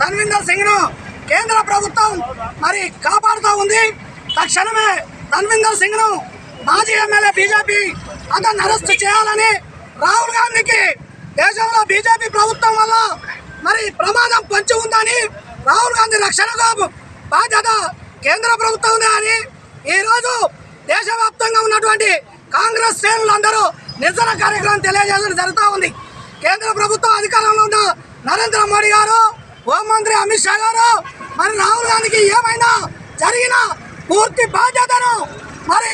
తన్విందర్ సింగ్ను కేంద్ర ప్రభుత్వం మరి కాపాడుతూ ఉంది. తక్షణమే తన్విందర్ సింగ్ను మాజీ ఎమ్మెల్యే బీజేపీ అతను అరెస్ట్ చేయాలని రాహుల్ గాంధీకి దేశంలో బీజేపీ ప్రభుత్వం వల్ల మరి ప్రమాదం పంచి ఉందని రాహుల్ గాంధీ రక్షణకు బాధ్యత కేంద్ర ప్రభుత్వం అని ఈరోజు దేశవ్యాప్తంగా ఉన్నటువంటి కాంగ్రెస్ శ్రేణులందరూ నిరసన కార్యక్రమం తెలియజేయడం జరుగుతూ ఉంది. కేంద్ర ప్రభుత్వం అధికారంలో ఉన్న నరేంద్ర మోడీ గారు హోంమంత్రి అమిత్ షా గారు మరి రాహుల్ గాంధీకి ఏమైనా జరిగిన పూర్తి బాధ్యతను మరి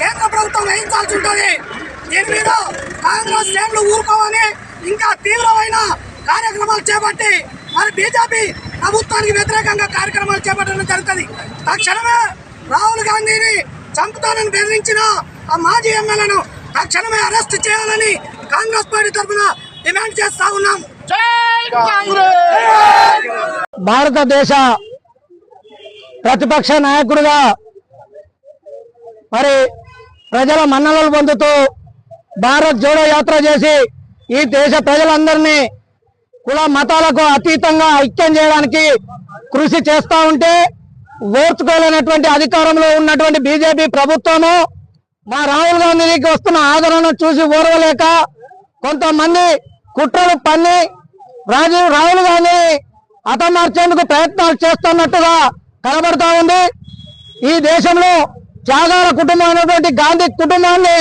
కేంద్ర ప్రభుత్వం వహించాల్సి ఉంటుంది. దీని మీద కాంగ్రెస్ శ్రేణులు ఊరుకోవని ఇంకా తీవ్రమైన కార్యక్రమాలు చేపట్టి మరి బీజేపీ ప్రభుత్వానికి వ్యతిరేకంగా కార్యక్రమాలు చేపట్టడం జరుగుతుంది. తక్షణమే రాహుల్ గాంధీని చంపుతానని బెదిరించిన ఆ మాజీ ఎమ్మెల్యేను తక్షణమే అరెస్ట్ చేయాలని కాంగ్రెస్ పార్టీ తరఫున డిమాండ్ చేస్తా ఉన్నాం. భారతదేశ ప్రతిపక్ష నాయకుడుగా మరి ప్రజల మన్ననలు పొందుతూ భారత్ జోడో యాత్ర చేసి ఈ దేశ ప్రజలందరినీ కుల మతాలకు అతీతంగా ఐక్యం చేయడానికి కృషి చేస్తూ ఉంటే ఓర్చుకోలేనటువంటి అధికారంలో ఉన్నటువంటి బీజేపీ ప్రభుత్వము మా రాహుల్ గాంధీకి వస్తున్న ఆదరణను చూసి ఓర్వలేక కొంతమంది కుట్రలు పన్ని రాజీవ్ రాహుల్ గాంధీ హతమార్చేందుకు ప్రయత్నాలు చేస్తున్నట్టుగా కనబడతా ఉంది. ఈ దేశంలో త్యాగాల కుటుంబం అయినటువంటి గాంధీ కుటుంబాన్ని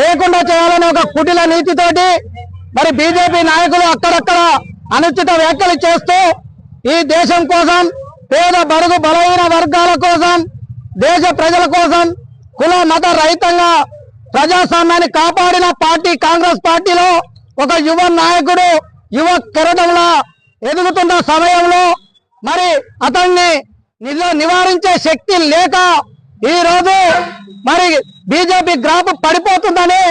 లేకుండా చేయాలనే ఒక కుటిల నీతితోటి మరి బీజేపీ నాయకులు అక్కడక్కడ అనుచిత వ్యాఖ్యలు చేస్తూ ఈ దేశం కోసం పేద బడుగు బలహీన వర్గాల కోసం దేశ ప్రజల కోసం కుల మత రహితంగా ప్రజాస్వామ్యాన్ని కాపాడిన పార్టీ కాంగ్రెస్ పార్టీలో ఒక యువ నాయకుడు యువ కిరటంలా ఎదుగుతున్న సమయంలో మరి అతన్ని నిజ- నివారించే శక్తి లేక ఈ రోజు మరి బీజేపీ గ్రాఫ్ పడిపోతుందని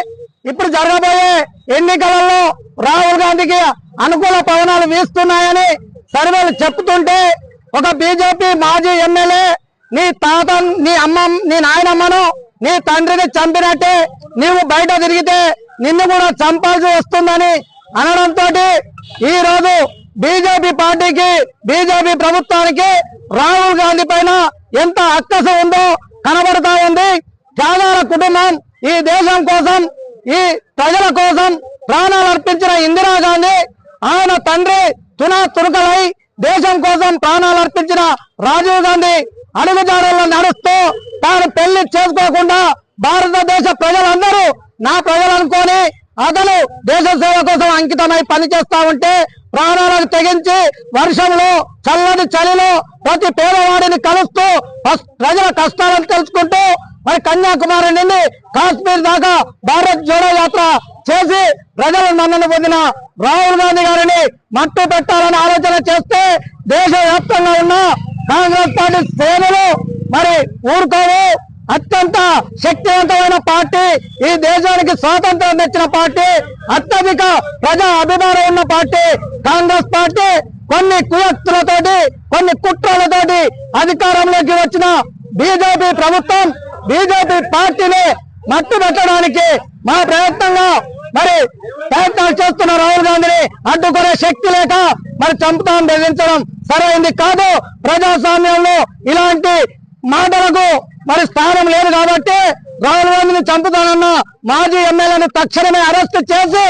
ఇప్పుడు జరగబోయే ఎన్నికలలో రాహుల్ గాంధీకి అనుకూల పవనాలు వీస్తున్నాయని సర్వేలు చెప్తుంటే ఒక బీజేపీ మాజీ ఎమ్మెల్యే నీ తాత నీ అమ్మ నీ నాయనమ్మను నీ తండ్రిని చంపినట్టే నీవు బయట తిరిగితే నిన్ను కూడా చంపాల్సి వస్తుందని అనడంతో ఈ రోజు బీజేపీ పార్టీకి బీజేపీ ప్రభుత్వానికి రాహుల్ గాంధీ పైన ఎంత అక్కస ఉందో కనబడతా ఉంది త్యాగాల కుటుంబం ఈ దేశం కోసం ఈ ప్రజల కోసం ప్రాణాలు అర్పించిన ఇందిరాగాంధీ ఆయన తండ్రి తునా తురుకలై దేశం కోసం ప్రాణాలు అర్పించిన రాజీవ్ గాంధీ అడుగుజాడల్లో నడుస్తూ తాను పెళ్ళి చేసుకోకుండా భారతదేశ ప్రజలందరూ నా ప్రజలు అనుకొని అతను దేశ సేవ కోసం అంకితమై పనిచేస్తా ఉంటే ప్రాణాలకు తెగించి వర్షంలో చల్లని చలిలో ప్రతి పేదవాడిని కలుస్తూ ప్రజల కష్టాలను తెలుసుకుంటూ మరి కన్యాకుమారి నుండి కాశ్మీర్ దాకా భారత్ జోడో యాత్ర చేసి ప్రజల మన్నను పొందిన రాహుల్ గాంధీ గారిని మట్టు పెట్టాలని ఆలోచన చేస్తే దేశవ్యాప్తంగా ఉన్న కాంగ్రెస్ పార్టీ శ్రేణులు మరి ఊరుకోవు. అత్యంత శక్తివంతమైన పార్టీ ఈ దేశానికి స్వాతంత్రం తెచ్చిన పార్టీ అత్యధిక ప్రజా అభిమానం ఉన్న పార్టీ కాంగ్రెస్ పార్టీ కొన్ని కుయక్తులతోటి కొన్ని కుట్రలతోటి అధికారంలోకి వచ్చిన బీజేపీ ప్రభుత్వం బీజేపీ పార్టీని మట్టు పెట్టడానికి మా ప్రయత్నంగా మరి ప్రయత్నాలు చేస్తున్న రాహుల్ గాంధీని అడ్డుకునే శక్తి లేక మరి చంపుతాం బెదిరించడం సరైంది కాదు. ప్రజాస్వామ్యంలో ఇలాంటి మాటలకు మరి స్థానం లేదు కాబట్టి రాహుల్ గాంధీని చంపుతానన్న మాజీ ఎమ్మెల్యేని తక్షణమే అరెస్ట్ చేసి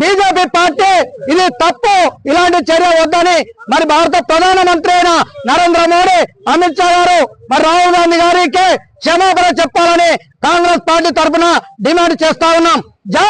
బీజేపీ పార్టీ ఇది తప్పు ఇలాంటి చర్య వద్దని మరి భారత ప్రధానమంత్రి అయిన నరేంద్ర మోడీ అమిత్ షా గారు మరి రాహుల్ గాంధీ గారికి క్షమాపణ చెప్పాలని కాంగ్రెస్ పార్టీ తరఫున డిమాండ్ చేస్తా ఉన్నాం. జై